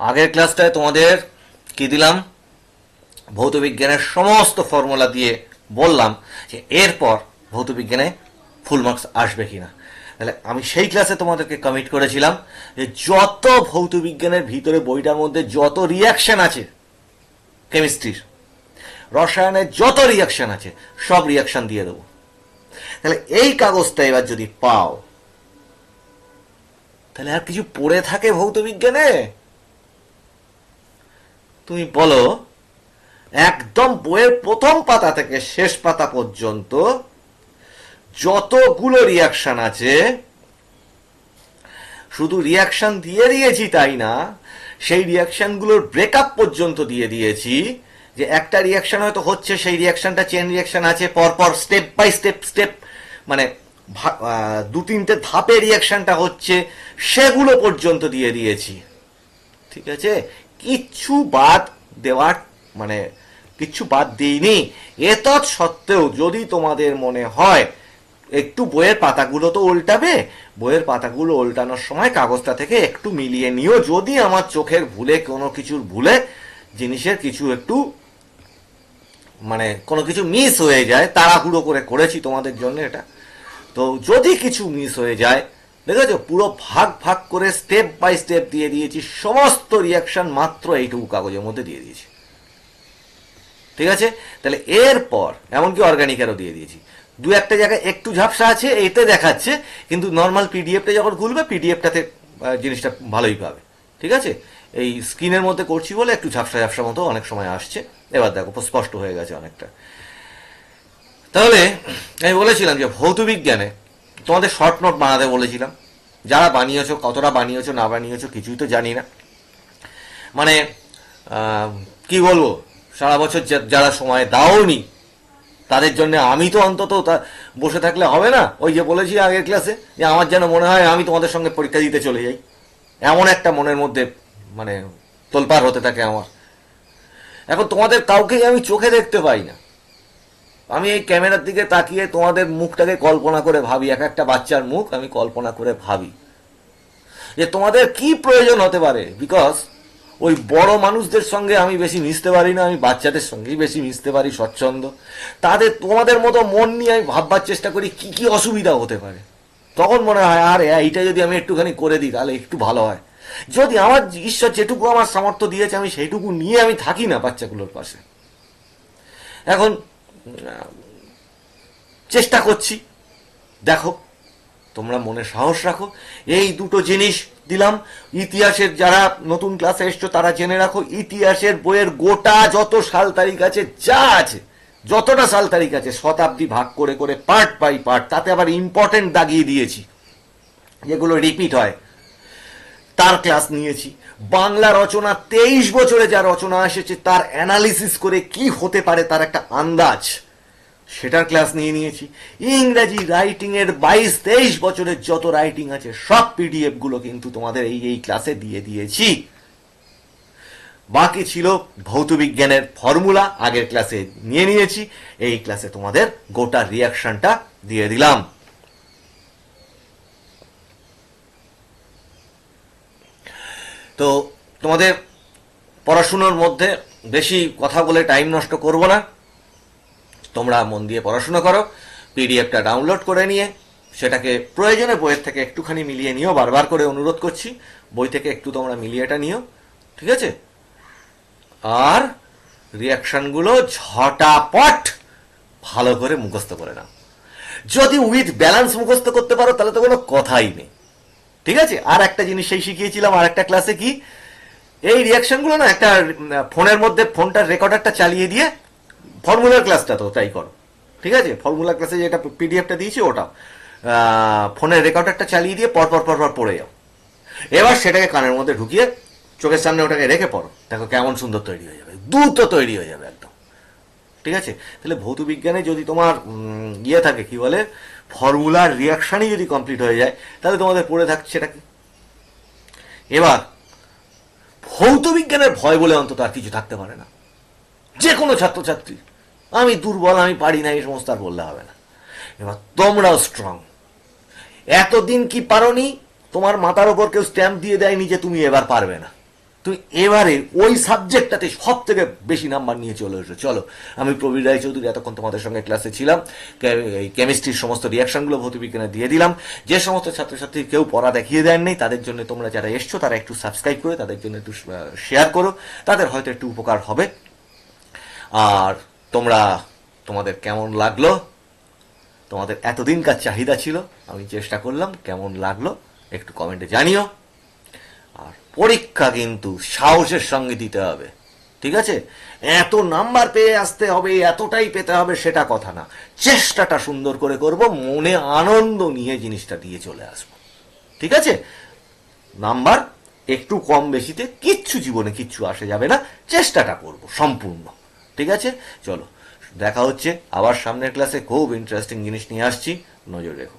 আগের ক্লাসটায় তোমাদের কি দিলাম? ভৌতবিজ্ঞানের সমস্ত ফর্মুলা দিয়ে বললাম যে এরপর ভৌতবিজ্ঞানে ফুল মার্কস আসবে কিনা। তাহলে আমি সেই ক্লাসে তোমাদেরকে কমিট করেছিলাম যে যত ভৌতবিজ্ঞানের ভিতরে বইটার মধ্যে যত রিয়াকশন আছে কেমিস্ট্রির রসায়নের যত রিয়াকশন আছে, সব রিয়াকশন দিয়ে দেবো। তাহলে এই কাগজটা এবার যদি পাও, তাহলে আর কিছু পড়ে থাকে ভৌতবিজ্ঞানে তুমি বলো, একদম বইয়ের প্রথম পাতা থেকে শেষ পাতা পর্যন্ত যতগুলো রিয়াকশন আছে, শুধু রিয়াকশন দিয়ে দিয়েছি তাই না, সেই রিয়াকশনগুলোর ব্রেকআপ পর্যন্ত দিয়ে দিয়েছি, যে একটা রিয়াকশন হয়তো হচ্ছে, সেই রিয়াকশনটা চেন রিয়াকশন আছে, পরপর স্টেপ বাই স্টেপ স্টেপ মানে দু তিনটে ধাপে রিয়াকশনটা হচ্ছে, সেগুলো পর্যন্ত দিয়ে দিয়েছি। ঠিক আছে? কিচ্ছু বাদ দেওয়ার মানে কিচ্ছু বাদ দিইনি। এতৎ সত্ত্বেও যদি তোমাদের মনে হয়, একটু বইয়ের পাতাগুলো তো উল্টাবে। বইয়ের পাতাগুলো উল্টানোর সময় কাগজটা থেকে একটু মিলিয়ে নিও। যদি আমার চোখের ভুলে কোনো কিছুর ভুলে জিনিসের কিছু একটু মানে কোনো কিছু মিস হয়ে যায়, তাড়াহুড়ো করে করেছি তোমাদের জন্য এটা, তো যদি কিছু মিস হয়ে যায় দেখেছ পুরো ভাগ ভাগ করে স্টেপ বাই স্টেপ দিয়ে দিয়েছি, সমস্ত রিয়াকশন মাত্র এইটুকু কাগজের মধ্যে দিয়ে দিয়েছি। ঠিক আছে? তাহলে এরপর, এমনকি অর্গানিকেরও দিয়ে দিয়েছি। দু একটা জায়গায় একটু ঝাপসা আছে, এতে দেখাচ্ছে, কিন্তু নর্মাল পিডিএফটা যখন খুলবে পিডিএফটাতে জিনিসটা ভালোই পাবে। ঠিক আছে? এই স্ক্রিনের মধ্যে করছি বলে একটু ঝাপসা ঝাপসা মতো অনেক সময় আসছে। এবার দেখো স্পষ্ট হয়ে গেছে অনেকটা। তাহলে, আমি বলেছিলাম যে ভৌত বিজ্ঞানে তোমাদের শর্ট নোট বানাতে বলেছিলাম। যারা বানিয়েছো, কতটা বানিয়েছো, না বানিয়েছো, কিছুই তো জানি না। মানে কি বলব? সারা বছর যারা সময় দাওনি, তাদের জন্য আমি তো অন্তত বসে থাকলে হবে না? ওই যে বলেছি আগের ক্লাসে যে আমার যেন মনে হয় আমি তোমাদের সঙ্গে পরীক্ষা দিতে চলে যাই। এমন একটা মনের মধ্যে মানে তোলপার হতে থাকে আমার। এখন তোমাদের কাউকেই আমি চোখে দেখতে পাই না। আমি এই ক্যামেরার দিকে তাকিয়ে তোমাদের মুখটাকে কল্পনা করে ভাবি, এক একটা বাচ্চার মুখ আমি কল্পনা করে ভাবি। যে তোমাদের কি প্রয়োজন হতে পারে? বিকজ ওই বড় মানুষদের সঙ্গে আমি বেশি মিশতে পারি না, আমি বাচ্চাদের সঙ্গেই বেশি মিশতে পারি, স্বচ্ছন্দ। তাদের, তোমাদের মতো মন নিয়ে আমি ভাববার চেষ্টা করি, কি কি অসুবিধা হতে পারে? তখন মনে হয়, আর, এইটা যদি আমি একটুখানি করে দিই, তাহলে একটু ভালো হয়। যদি আমার ঈশ্বর যেটুকু আমার সামর্থ্য দিয়েছে, আমি সেইটুকু নিয়ে আমি থাকি না বাচ্চাগুলোর পাশে। এখন চেষ্টা করছি। দেখো, তোমরা মনে সাহস রাখো। এই দুটো জিনিস দিলাম। ইতিহাসের যারা নতুন ক্লাসে এসছো, তারা জেনে রাখো, ইতিহাসের বইয়ের গোটা যত সাল তারিখ আছে, যা আছে, যতটা সাল তারিখ আছে, শতাব্দী ভাগ করে করে পার্ট বাই পার্ট তাতে আবার ইম্পর্টেন্ট দাগিয়ে দিয়েছি। যেগুলো রিপিট হয়। তার ক্লাস নিয়েছি। বাংলা রচনা তেইশ বছরে যা রচনা এসেছে, তার অ্যানালিসিস করে কি হতে পারে তার একটা আন্দাজ, সেটার ক্লাস নিয়ে নিয়েছি। ইংরাজি রাইটিং এর বাইশ, তেইশ বছরের যত রাইটিং আছে, সব পিডিএফগুলো কিন্তু তোমাদের এই এই ক্লাসে দিয়ে দিয়েছি। বাকি ছিল ভৌতবিজ্ঞানের ফর্মুলা আগের ক্লাসে নিয়ে নিয়েছি। এই ক্লাসে তোমাদের গোটা রিয়াকশনটা দিয়ে দিলাম। তো তোমাদের পড়াশুনোর মধ্যে বেশি কথা বলে টাইম নষ্ট করব না। তোমরা মন দিয়ে পড়াশোনা করো পিডিএফটা ডাউনলোড করে নিয়ে সেটাকে প্রয়োজনে বইয়ের থেকে একটুখানি মিলিয়ে নিও, বারবার করে অনুরোধ করছি, বই থেকে একটু তোমরা মিলিয়েটা নিও, ঠিক আছে? আর রিয়াকশনগুলো ঝটাপট ভালো করে মুখস্থ করে নাও। যদি উইথ ব্যালেন্স মুখস্থ করতে পারো, তাহলে তো কোনো কথাই নেই। ঠিক আছে? আর একটা জিনিস সেই শিখিয়েছিলাম, আর একটা ক্লাসে কি? এই রিয়াকশনগুলো না, একটা ফোনের মধ্যে ফোনটার রেকর্ডারটা চালিয়ে দিয়ে ফর্মুলার ক্লাসটা তো তাই করো। ঠিক আছে? ফর্মুলার ক্লাসে যেটা পিডিএফটা দিয়েছি ওটা। ফোনের রেকর্ডারটা চালিয়ে দিয়ে পর পর পর পর পড়ে যাও। এবার সেটাকে কানের মধ্যে ঢুকিয়ে চোখের সামনে ওটাকে রেখে পড়ো। দেখো কেমন সুন্দর তৈরি হয়ে যাবে। দ্রুত তৈরি হয়ে যাবে একদম। ঠিক আছে? তাহলে ভৌত বিজ্ঞানে যদি তোমার ইয়ে থাকে, কি বলে? ফর্মুলার রিয়াকশনই যদি কমপ্লিট হয়ে যায়, তাহলে তোমাদের পড়ে থাকছে সেটা কি? এবার, ভৌত বিজ্ঞানের ভয় বলে অন্তত আর কিছু থাকতে পারে না। যে কোনো ছাত্রছাত্রী। আমি দুর্বল, আমি পারি না, এই সমস্ত আর বললে হবে না। এবার, তোমরাও স্ট্রং এতদিন কি পারোনি? তোমার মাথার ওপর কেউ স্ট্যাম্প দিয়ে দেয়নি যে তুমি এবার পারবে না। তুমি এবারে ওই সাবজেক্টটাতে সব থেকে বেশি নাম্বার নিয়ে চলে এসো। চলো, আমি প্রবীর রায় চৌধুরী এতক্ষণ তোমাদের সঙ্গে ক্লাসে ছিলাম। এই কেমিস্ট্রির সমস্ত রিয়াকশনগুলো ভৌতবিজ্ঞানে দিয়ে দিলাম। যে সমস্ত ছাত্রছাত্রী কেউ পড়া দেখিয়ে দেননি তাদের জন্য তোমরা যারা এসছো, তারা একটু সাবস্ক্রাইব করে, তাদের জন্য একটু শেয়ার করো। তাদের হয়তো একটু উপকার হবে। আর তোমরা, তোমাদের কেমন লাগল? তোমাদের এতদিনকার চাহিদা ছিল, আমি চেষ্টা করলাম, কেমন লাগল, একটু কমেন্টে জানিও। আর পরীক্ষা কিন্তু সাহসের সঙ্গে দিতে হবে। ঠিক আছে? এত নাম্বার পেয়ে আসতে হবে, এতটাই পেতে হবে, সেটা কথা না। চেষ্টাটা সুন্দর করে করব, মনে আনন্দ নিয়ে জিনিসটা দিয়ে চলে আসব। ঠিক আছে? নাম্বার একটু কম বেশিতে কিচ্ছু জীবনে কিচ্ছু আসে যাবে না, চেষ্টাটা করব সম্পূর্ণ। ঠিক আছে? চলো, দেখা হচ্ছে আবার সামনের ক্লাসে খুব ইন্টারেস্টিং জিনিস নিয়ে আসছি, নজর রেখো।